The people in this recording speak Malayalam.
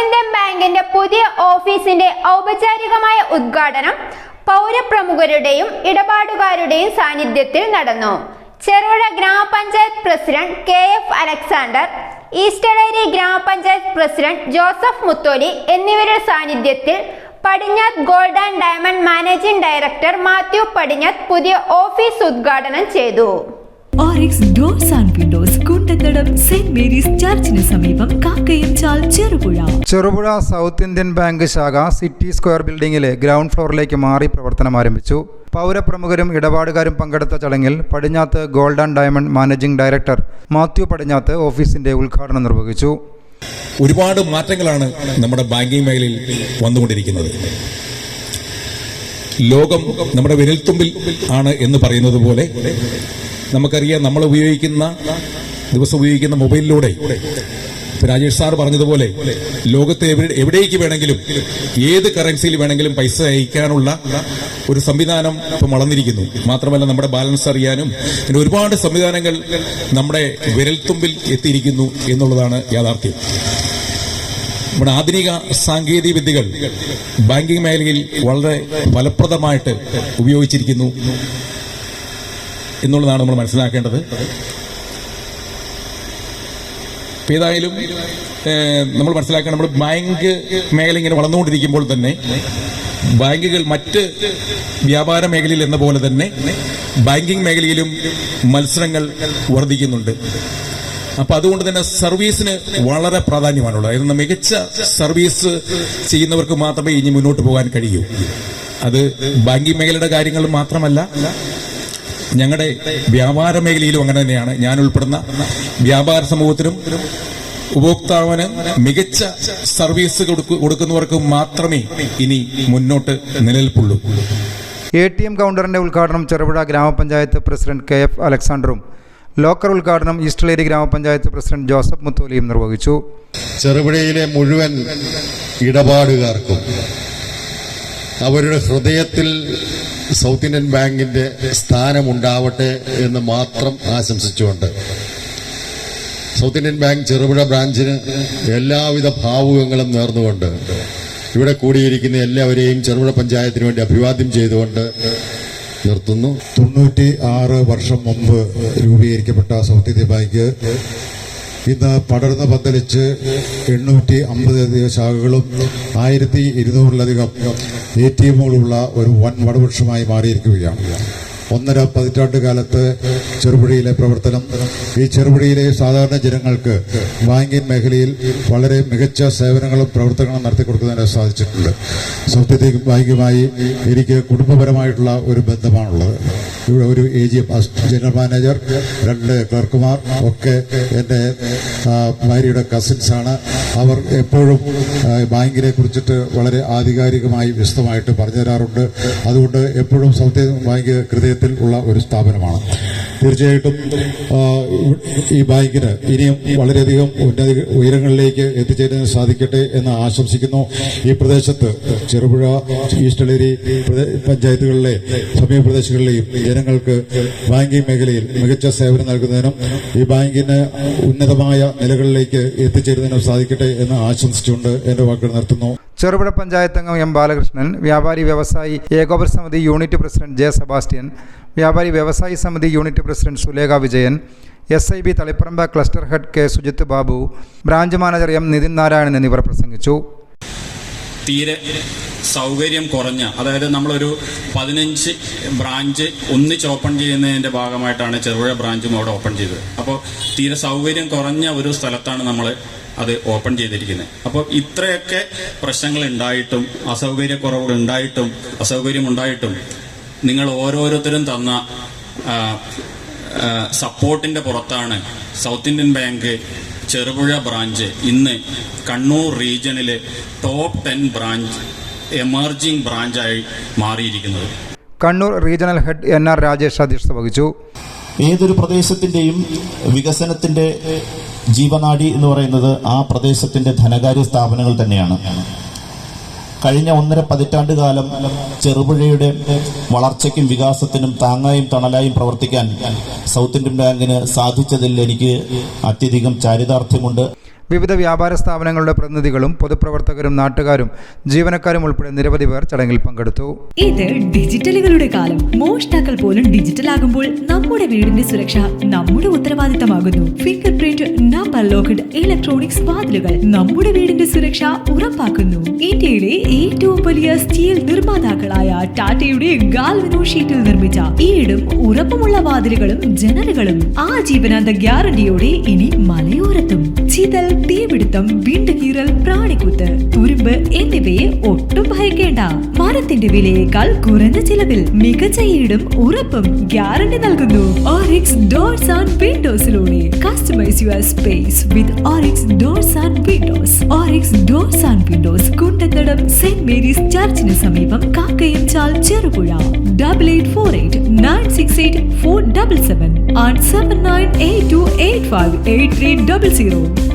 ഇന്ത്യൻ ബാങ്കിന്റെ പുതിയ ഓഫീസിന്റെ ഔപചാരികമായ ഉദ്ഘാടനം പൗരപ്രമുഖരുടെയും ഇടപാടുകാരുടെയും സാന്നിധ്യത്തിൽ നടന്നു. Cherupuzha gramapanchayat president K F Alexander Eastaleri gramapanchayat president Joseph Muttholi എന്നിവരുടെ സാന്നിധ്യത്തിൽ Padinjath gold and diamond managing director Mathew Padinjath പുതിയ ഓഫീസ് ഉദ്ഘാടനം ചെയ്തു. Orix doors and windows Kundathadam Saint Mary's ചർച്ചിന് സമീപം Kakkayamchal Cherupuzha Cherupuzha South Indian Bank ശാഖ സിറ്റി സ്ക്വയർ ബിൽഡിംഗിലെ ഗ്രൗണ്ട് ഫ്ലോറിലേക്ക് മാറി പ്രവർത്തനം ആരംഭിച്ചു. പൗരപ്രമുഖരും ഇടപാടുകാരും പങ്കെടുത്ത ചടങ്ങിൽ Padinjath gold and diamond managing director Mathew Padinjath ഓഫീസിന്റെ ഉദ്ഘാടനം നിർവഹിച്ചു. ഒരുപാട് മാറ്റങ്ങളാണ് നമ്മുടെ ബാങ്കിംഗ് മേഖലയിൽ വന്നുകൊണ്ടിരിക്കുന്നത്. ലോകം നമ്മുടെ വിരൽത്തുമ്പിൽ ആണ് എന്ന് പറയുന്നത് പോലെ നമുക്കറിയാം നമ്മൾ ഉപയോഗിക്കുന്ന ദിവസം ഉപയോഗിക്കുന്ന മൊബൈലിലൂടെ രാജേഷ് സാർ പറഞ്ഞതുപോലെ ലോകത്ത് എവിടെ എവിടേക്ക് വേണമെങ്കിലും ഏത് കറൻസിയിൽ വേണമെങ്കിലും പൈസ അയക്കാനുള്ള ഒരു സംവിധാനം ഇപ്പം വളർന്നിരിക്കുന്നു. മാത്രമല്ല നമ്മുടെ ബാലൻസ് അറിയാനും പിന്നെ ഒരുപാട് സംവിധാനങ്ങൾ നമ്മുടെ വിരൽത്തുമ്പിൽ എത്തിയിരിക്കുന്നു എന്നുള്ളതാണ് യാഥാർത്ഥ്യം. നമ്മുടെ ആധുനിക സാങ്കേതിക വിദ്യകൾ ബാങ്കിംഗ് മേഖലയിൽ വളരെ ഫലപ്രദമായിട്ട് ഉപയോഗിച്ചിരിക്കുന്നു എന്നുള്ളതാണ് നമ്മൾ മനസ്സിലാക്കേണ്ടത്. ഏതായാലും നമ്മൾ മനസ്സിലാക്കണം നമ്മൾ ബാങ്ക് മേഖല ഇങ്ങനെ വളർന്നുകൊണ്ടിരിക്കുമ്പോൾ തന്നെ ബാങ്കുകൾ മറ്റ് വ്യാപാര മേഖലയിൽ എന്ന പോലെ തന്നെ ബാങ്കിങ് മേഖലയിലും മത്സരങ്ങൾ വർദ്ധിക്കുന്നുണ്ട്. അപ്പൊ അതുകൊണ്ട് തന്നെ സർവീസിന് വളരെ പ്രാധാന്യമാണുള്ളത്. അതായത് മികച്ച സർവീസ് ചെയ്യുന്നവർക്ക് മാത്രമേ ഇനി മുന്നോട്ട് പോകാൻ കഴിയൂ. അത് ബാങ്കിങ് മേഖലയുടെ കാര്യങ്ങൾ മാത്രമല്ല ഞങ്ങളുടെ വ്യാപാര മേഖലയിലും അങ്ങനെ തന്നെയാണ്. ഞാൻ ഉൾപ്പെടുന്ന വ്യാപാര സമൂഹത്തിനും ഉപഭോക്താവിന് മികച്ച സർവീസ് കൊടുക്കു- കൊടുക്കുന്നവർക്ക് മാത്രമേ ഇനി മുന്നോട്ട് നിലനിൽപ്പുള്ളൂ. എ ടി എം കൗണ്ടറിന്റെ ഉദ്ഘാടനം Cherupuzha gramapanchayat president K F അലക്സാണ്ടറും locker ഉദ്ഘാടനം ഈസ്റ്റ്ലേരി ഗ്രാമപഞ്ചായത്ത് പ്രസിഡന്റ് ജോസഫ് മുത്തോലിയും നിർവഹിച്ചു. ചെറുപുഴയിലെ മുഴുവൻ ഇടപാടുകാർക്കും അവരുടെ ഹൃദയത്തിൽ സൗത്ത് ഇന്ത്യൻ ബാങ്കിന്റെ സ്ഥാനമുണ്ടാവട്ടെ എന്ന് മാത്രം ആശംസിച്ചുകൊണ്ട് സൗത്ത് ഇന്ത്യൻ ബാങ്ക് ചെറുപുഴ ബ്രാഞ്ചിന് എല്ലാവിധ ഭാവുകങ്ങളും നേർന്നുകൊണ്ട് ഇവിടെ കൂടിയിരിക്കുന്ന എല്ലാവരെയും ചെറുപുഴ പഞ്ചായത്തിന് വേണ്ടി അഭിവാദ്യം ചെയ്തുകൊണ്ട് നിർത്തുന്നു. തൊണ്ണൂറ്റി ആറ് വർഷം മുമ്പ് രൂപീകരിക്കപ്പെട്ട സൗത്ത് ഇന്ത്യ ബാങ്ക് ഇന്ന് പടർന്ന് പന്തലിച്ച് എണ്ണൂറ്റി അമ്പതിലധികം ശാഖകളും ആയിരത്തി ഇരുന്നൂറിലധികം എ ടി എമ്മുകളുള്ള ഒരു വൻ വടവൃക്ഷമായി മാറിയിരിക്കുകയാണ്. ഒന്നര പതിറ്റാണ്ട് കാലത്ത് ചെറുപുഴയിലെ പ്രവർത്തനം. ഈ ചെറുപുഴയിലെ സാധാരണ ജനങ്ങൾക്ക് ബാങ്കിങ് മേഖലയിൽ വളരെ മികച്ച സേവനങ്ങളും പ്രവർത്തനങ്ങളും നടത്തി കൊടുക്കുന്നതിന് സാധിച്ചിട്ടുണ്ട്. സൗത്ത് ബാങ്കുമായി എനിക്ക് കുടുംബപരമായിട്ടുള്ള ഒരു ബന്ധമാണുള്ളത്. ഇവിടെ ഒരു എ ജി ജനറൽ മാനേജർ രണ്ട് ക്ലർക്കുമാർ ഒക്കെ എന്റെ ഭാര്യയുടെ കസിൻസാണ് അവർ എപ്പോഴും ബാങ്കിനെ കുറിച്ചിട്ട് വളരെ ആധികാരികമായി വിശദമായിട്ട് പറഞ്ഞു തരാറുണ്ട്. അതുകൊണ്ട് എപ്പോഴും ഇന്ത്യൻ ബാങ്ക് ഹൃദയത്തിൽ ഉള്ള ഒരു സ്ഥാപനമാണ്. തീർച്ചയായിട്ടും ഈ ബാങ്കിന് ഇനിയും വളരെയധികം ഉന്നത ഉയരങ്ങളിലേക്ക് എത്തിച്ചേരാൻ സാധിക്കട്ടെ എന്ന് ആശംസിക്കുന്നു. ഈ പ്രദേശത്ത് ചെറുപുഴ ഈസ്റ്റളേരി പഞ്ചായത്തുകളിലെ സമീപ പ്രദേശങ്ങളിലെയും ജനങ്ങൾക്ക് ബാങ്കിംഗ് മേഖലയിൽ മികച്ച സേവനം നൽകുന്നതിനും ഈ ബാങ്കിന് ഉന്നതമായ നിലകളിലേക്ക് എത്തിച്ചേരുന്നതിനും സാധിക്കട്ടെ എന്ന് ആശംസിച്ചുകൊണ്ട് എന്റെ വാക്കുകൾ നിർത്തുന്നു. ചെറുപുഴ പഞ്ചായത്ത് അംഗം എം ബാലകൃഷ്ണൻ വ്യാപാരി വ്യവസായി ഏകോപന സമിതി unit president J Sebastian Vyapari Vyavasayi Samithi unit president Sulekha Vijayan S I B Taliparamba cluster head K Sujith Babu branch manager M Nithin Narayanan എന്നിവർ പ്രസംഗിച്ചു. തീരെ സൗകര്യം കുറഞ്ഞ അതായത് നമ്മളൊരു പതിനഞ്ച് ബ്രാഞ്ച് ഒന്നിച്ച് ഓപ്പൺ ചെയ്യുന്നതിന്റെ ഭാഗമായിട്ടാണ് ചെറുപുഴ ബ്രാഞ്ചും അവിടെ ഓപ്പൺ ചെയ്തത്. അപ്പോൾ തീരെ സൗകര്യം കുറഞ്ഞ ഒരു സ്ഥലത്താണ് നമ്മൾ അത് ഓപ്പൺ ചെയ്തിരിക്കുന്നത്. അപ്പോൾ ഇത്രയൊക്കെ പ്രശ്നങ്ങൾ ഉണ്ടായിട്ടും അസൗകര്യക്കുറവുകൾ ഉണ്ടായിട്ടും അസൗകര്യം ഉണ്ടായിട്ടും നിങ്ങൾ ഓരോരുത്തരും തന്ന സപ്പോർട്ടിന്റെ പുറത്താണ് South Indian Bank Cherupuzha branch ഇന്ന് കണ്ണൂർ റീജിയണിലെ ടോപ്പ് ടെൻ ബ്രാഞ്ച് എമർജിംഗ് ബ്രാഞ്ചായി മാറിയിരിക്കുന്നത്. Kannur regional head N R Rajesh അധ്യക്ഷത വഹിച്ചു. ഏതൊരു പ്രദേശത്തിന്റെയും വികസനത്തിന്റെ ജീവനാടി എന്ന് പറയുന്നത് ആ പ്രദേശത്തിന്റെ ധനകാര്യ സ്ഥാപനങ്ങൾ തന്നെയാണ്. കഴിഞ്ഞ ഒന്നര പതിറ്റാണ്ട് കാലം ചെറുപുഴയുടെ വളർച്ചയ്ക്കും വികാസത്തിനും താങ്ങായും തണലായും പ്രവർത്തിക്കാൻ സൗത്ത് ഇന്ത്യൻ ബാങ്കിന് സാധിച്ചതിൽ എനിക്ക് അത്യധികം ചാരിതാർത്ഥ്യമുണ്ട്. വിവിധ വ്യാപാര സ്ഥാപനങ്ങളുടെ പ്രതിനിധികളും പൊതുപ്രവർത്തകരും നാട്ടുകാരും ജീവനക്കാരും ഉൾപ്പെടെ നിരവധി പേർ ചടങ്ങിൽ പങ്കെടുത്തു. ഇത് ഡിജിറ്റലുകളുടെ കാലം മോഷ്ടാക്കൾ പോലും ഡിജിറ്റൽ ആകുമ്പോൾ നമ്മുടെ വീടിന്റെ സുരക്ഷ നമ്മുടെ ഉത്തരവാദിത്തമാകുന്നു. Fingerprint number locked electronics വാതിലുകൾ നമ്മുടെ വീടിന്റെ സുരക്ഷ ഉറപ്പാക്കുന്നു. ഇന്ത്യയിലെ ഏറ്റവും വലിയ സ്റ്റീൽ നിർമ്മാതാക്കളായ ടാറ്റയുടെ ഗാൽവിനോ ഷീറ്റിൽ നിർമ്മിച്ച ഈടും ഉറപ്പുമുള്ള വാതിലുകളും ജനലുകളും ആ ജീവനാന്ത ഗ്യാരണ്ടിയോടെ ഇനി മലയോരത്തും. ചിതൽ തീപിടുത്തം വീണ്ടുകീറൽ പ്രാണിക്കുത്ത് തുരുമ്പ് എന്നിവയെ ഒട്ടും ഭയക്കേണ്ട. മരത്തിന്റെ വിലയേക്കാൾ കുറഞ്ഞ ചിലവിൽ മികച്ച ഈടും ഉറപ്പും ഗ്യാരണ്ടി നൽകുന്നു. Orix doors and വിൻഡോസിലൂടെ customise your space with Orix doors and windows Orix doors and windows Kundathadam Saint Mary's ചർച്ചിന് സമീപം Kakkayamchal Cherupuzha. Double eight four eight nine six eight four double seven and seven nine eight two eight five eight three double zero